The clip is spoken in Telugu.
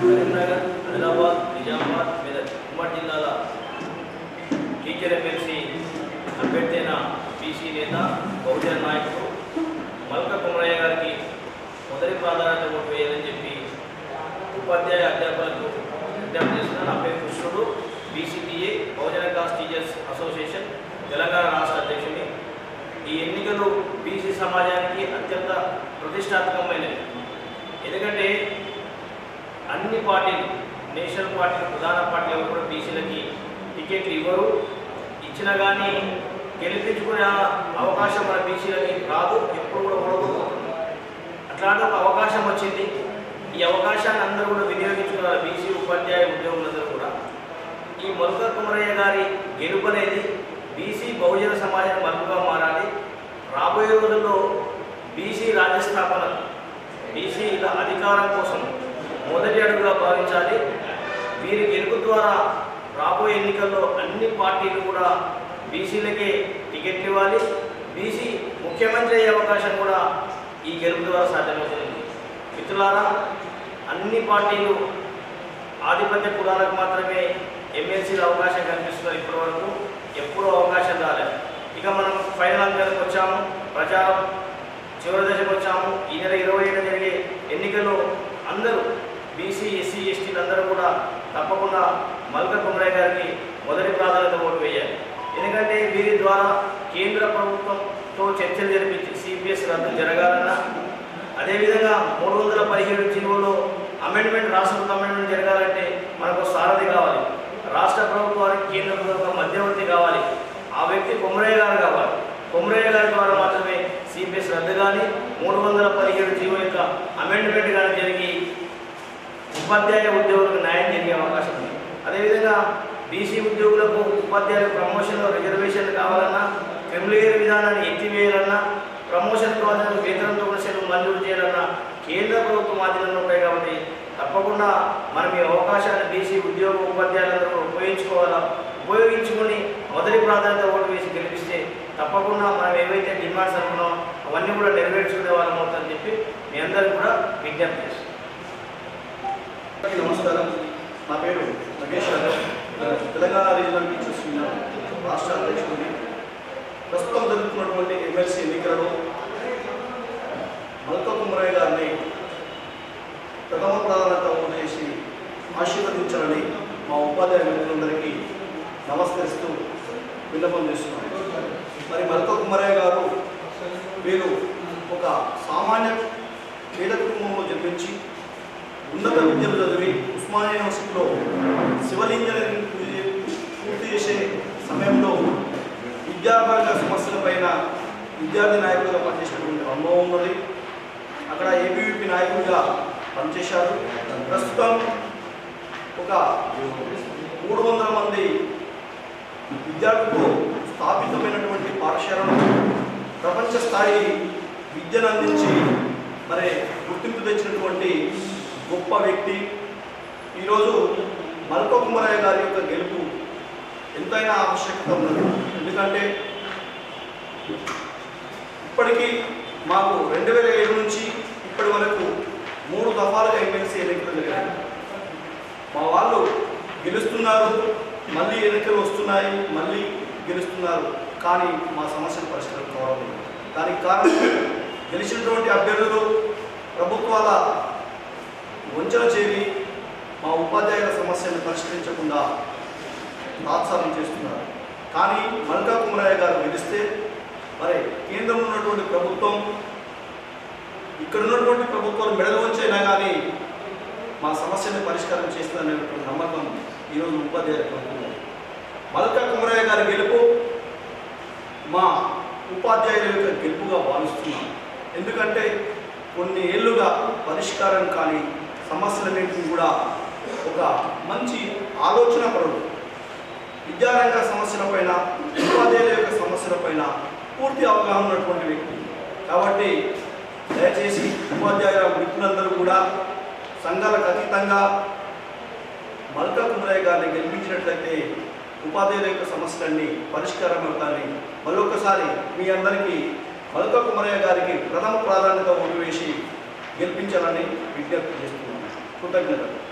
కరీంనగర్ ఆదిలాబాద్ నిజామాబాద్ మీద ఉమ్మడి జిల్లాల టీచర్ ఎమ్మెల్సీ అభ్యర్థైన బీసీ నేత బహుజన నాయకుడు మల్క కుమరయ్య గారికి మొదటి ప్రాధాన్యత ఓటు వేయాలని చెప్పి ఉపాధ్యాయ అధ్యాపకులకు విజ్ఞప్తి చేస్తున్నాను నా పేరు Krishnudu. BCTA Bahujana caste teachers association Telangana రాష్ట్ర అధ్యక్షుని. ఈ ఎన్నికలు బీసీ సమాజానికి అత్యంత ప్రతిష్టాత్మకమైనవి. ఎందుకంటే అన్ని పార్టీలు నేషనల్ పార్టీలు ప్రధాన పార్టీలు కూడా బీసీలకి టికెట్లు ఇవ్వరు. ఇచ్చినా కానీ గెలిపించుకునే అవకాశం మన బీసీలకి రాదు ఎప్పుడు కూడా ఉండదు. అట్లాంటి ఒక అవకాశం వచ్చింది. ఈ అవకాశాన్ని అందరూ కూడా వినియోగించుకున్నారు బీసీ ఉపాధ్యాయ ఉద్యోగులందరూ కూడా. ఈ మల్క కుమరయ్య గారి గెలుపు అనేది బీసీ బహుజన సమాజం మలుపుగా మారాలి. రాబోయే రోజుల్లో బీసీ రాజ్యస్థాపన బీసీల అధికారం కోసం అడుగుగా వీరి గెలుపు ద్వారా రాబోయే ఎన్నికల్లో అన్ని పార్టీలు కూడా బీసీలకే టికెట్ ఇవ్వాలి. బీసీ ముఖ్యమంత్రి అయ్యే అవకాశం కూడా ఈ గెలుపు ద్వారా సాధ్యమవుతుంది. మిత్రులారా అన్ని పార్టీలు ఆధిపత్య కులాలకు మాత్రమే ఎమ్మెల్సీల అవకాశం కల్పిస్తున్నారు ఇప్పటి వరకు ఎప్పుడూ అవకాశం రాలేదు. ఇక మనం ఫైనల్ అంకానికి వచ్చాము. ప్రచారం చివరి దశకు వచ్చాము. ఈ నెల ఇరవై ఏడు జరిగే ఎన్నికల్లో అందరూ బీసీ ఎస్సీ ఎస్టీలందరూ కూడా తప్పకుండా మల్క కుమరయ్య గారికి మొదటి ప్రాధాన్యత ఓటు వేయాలి. ఎందుకంటే వీరి ద్వారా కేంద్ర ప్రభుత్వంతో చర్చలు జరిపించి సిపిఎస్ రద్దు జరగాలన్నా అదేవిధంగా మూడు వందల పదిహేడు జీవోలో అమెండ్మెంట్ రాష్ట్ర అమెండ్మెంట్ జరగాలంటే మనకు సారథి కావాలి. రాష్ట్ర ప్రభుత్వానికి కేంద్ర ప్రభుత్వం మధ్యవర్తి కావాలి. ఆ వ్యక్తి కొమరయ్య గారు కావాలి. కొమరయ్య గారి ద్వారా మాత్రమే సిపిఎస్ రద్దు కానీ మూడు వందల పదిహేడు జీవో యొక్క అమెండ్మెంట్ కానీ జరిగి ఉపాధ్యాయ ఉద్యోగులకు న్యాయం జరిగే అవకాశం ఉంది. అదేవిధంగా బీసీ ఉద్యోగులకు ఉపాధ్యాయుల ప్రమోషన్లో రిజర్వేషన్లు కావాలన్నా ఫెమిలియర్ విధానాన్ని ఎత్తివేయాలన్నా ప్రమోషన్ కావాలన్నా వేతనంతో కూడా మంజూరు చేయాలన్నా కేంద్ర ప్రభుత్వం ఆధీనంలో ఉంటాయి కాబట్టి తప్పకుండా మనం ఈ అవకాశాన్ని బీసీ ఉద్యోగ ఉపాధ్యాయులందరూ ఉపయోగించుకోవాలా? ఉపయోగించుకొని మొదటి ప్రాధాన్యత ఓటు వేసి గెలిపిస్తే తప్పకుండా మనం ఏవైతే డిమాండ్స్ అనుకున్నాం అవన్నీ కూడా నెరవేర్చుకునే వాళ్ళం అవుతుందని చెప్పి మీ అందరికీ కూడా విజ్ఞప్తి అందరికీ నమస్కారం. నా పేరు Nagesh Yadav. Telangana regional teachers union రాష్ట్ర అధ్యక్షుడిని. ప్రస్తుతం జరుగుతున్నటువంటి ఎమ్మెల్సీ ఎన్నికలలో మల్క కుమరయ్య గారిని ప్రథమ ప్రాధాన్యత చేసి ఆశీర్వదించాలని మా ఉపాధ్యాయ మిత్రులందరికీ నమస్కరిస్తూ విన్నపం చేస్తున్నాను. మరి మల్క కుమరయ్య గారు వీరు ఒక సామాన్య పేద కుటుంబంలో జన్మించి ఉన్నత విద్యలు చదివి ఉస్మానియా యూనివర్సిటీలో సివిల్ ఇంజనీరింగ్ పూర్తి- చేసే సమయంలో విద్యాభాగ సమస్యలపైన విద్యార్థి నాయకులుగా పనిచేసినటువంటి అనుభవం ఉన్నది. అక్కడ ఏబీవీపీ నాయకుడిగా పనిచేశారు. ప్రస్తుతం ఒక మూడు వందల మంది విద్యార్థులు స్థాపితమైనటువంటి పాఠశాలను ప్రపంచ స్థాయి విద్యను అందించి మరి గుర్తింపు తెచ్చినటువంటి గొప్ప వ్యక్తి. ఈరోజు మల్క కుమరయ్య గారి యొక్క గెలుపు ఎంతైనా ఆవశ్యకత ఉన్నది. ఎందుకంటే ఇప్పటికీ మాకు రెండు వేల ఏడు నుంచి ఇప్పటి వరకు మూడు దఫాలుగా ఎమ్మెల్సీ ఎన్నికలు జరిగాయి. మా వాళ్ళు గెలుస్తున్నారు మళ్ళీ ఎన్నికలు వస్తున్నాయి మళ్ళీ గెలుస్తున్నారు. కానీ మా సమస్యలు పరిష్కారం కావాలి దానికి కారణం గెలిచినటువంటి అభ్యర్థులు ప్రభుత్వాల వంచన చేరి మా ఉపాధ్యాయుల సమస్యను పరిష్కరించకుండా తాత్సారం చేస్తున్నారు కానీ మల్కా కుమరయ్య గారు గెలిస్తే మరి కేంద్రంలో ఉన్నటువంటి ప్రభుత్వం ఇక్కడ ఉన్నటువంటి ప్రభుత్వాలు మెడలు వంచైనా కానీ మా సమస్యను పరిష్కారం చేస్తుందనేటువంటి నమ్మకం ఈరోజు ఉపాధ్యాయులకు ఉంది. మల్కా కుమరయ్య గారి గెలుపు మా ఉపాధ్యాయుల యొక్క గెలుపుగా భావిస్తున్నాం ఎందుకంటే కొన్ని ఏళ్ళుగా పరిష్కారం కానీ సమస్యలన్నింటినీ కూడా ఒక మంచి ఆలోచన పరుడు విద్యారంగ సమస్యలపైన ఉపాధ్యాయుల యొక్క సమస్యలపైన పూర్తి అవగాహన ఉన్నటువంటి వ్యక్తి. కాబట్టి దయచేసి ఉపాధ్యాయుల మిత్రులందరూ కూడా సంఘాలకు అతీతంగా మల్కా కుమరయ్య గారిని గెలిపించినట్లయితే ఉపాధ్యాయుల యొక్క సమస్యలన్నీ పరిష్కారం అవుతాయని మరొకసారి మీ అందరికీ మల్కా కుమరయ్య గారికి ప్రథమ ప్రాధాన్యత ఓటు వేసి గెలిపించాలని విజ్ఞప్తి చేస్తున్నాను. Muchas gracias.